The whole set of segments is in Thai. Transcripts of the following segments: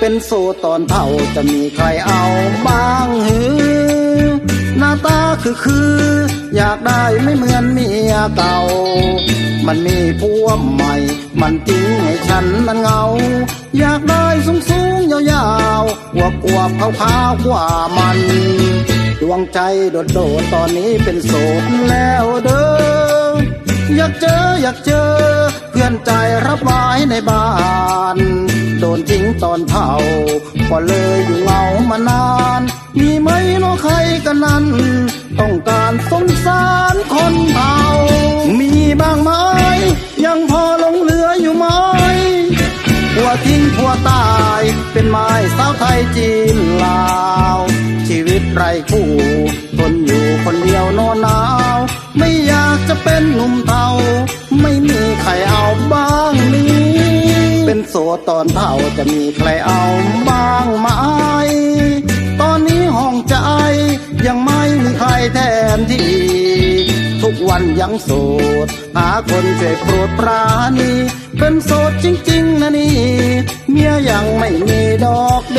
เป็นโซตอนเท่าจะมีใครเอาบ้างหือ หน้าตาคือคือ อยากได้ไม่เหมือนเมียเก่า มันมีผัวใหม่ มันจริงให้ฉันมันเงา อยากได้สูงสูงยาวยาวๆอวบอวบขาวขาวกว่ามัน ดวงใจโดดโดดตอนนี้เป็นโสดแล้วเด้อ อยากเจออยากเจอ เพื่อนใจรับไว้ในบ้าน โดน ตอนเผาก็เลยอยู่เหงามานาน มีไหมเน้อใครกันนั้น ต้องการสงสารคนเผามีบ้างไหมยังพอหลงเหลืออยู่ไหมผัวทิ้งผัวตาย เป็นไม้สาวไทยจีนลาว ชีวิตไรคู่ทนอยู่คนเดียวนอนหนาว ไม่อยากจะเป็นหนุ่มเทาไม่มีใครเอาบ้างนี้ โสตอนเท่าจะมีใครเอาบ้างไหมตอนนี้ห้องใจ ยังไม่มีใครแทนที่ ทุกวันยังโสด หาคนช่วยโปรดปราณี เป็นโสดจริง ๆนะนี่ เมียยังไม่มีดอกเด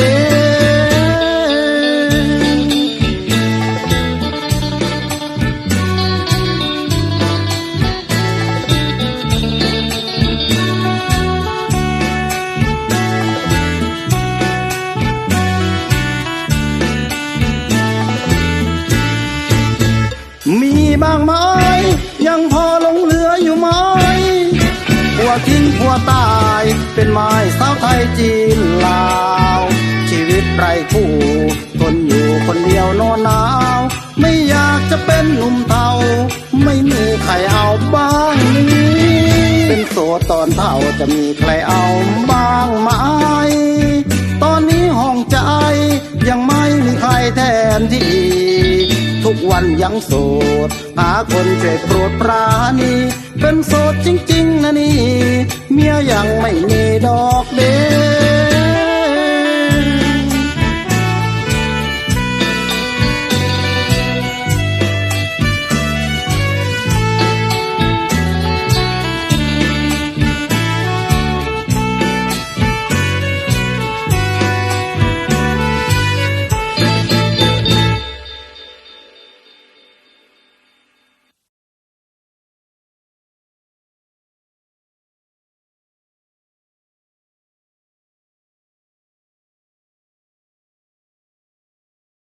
บ้างไหมยังพอหลงเหลืออยู่ไหมผัวทิ้งผัวตาย เป็นไม้สาวไทยจีนลาว ชีวิตไรคู่ทนอยู่คนเดียวนอนหนาว ไม่อยากจะเป็นหนุ่มเทาไม่มีใครเอาบ้างนี้ เป็นโสดตอนเท่าจะมีใครเอาบ้างไหม วันยังโสด หาคนเจ็บโปรดปราณี เป็นโสดจริง ๆนะนี่ เมียยังไม่มี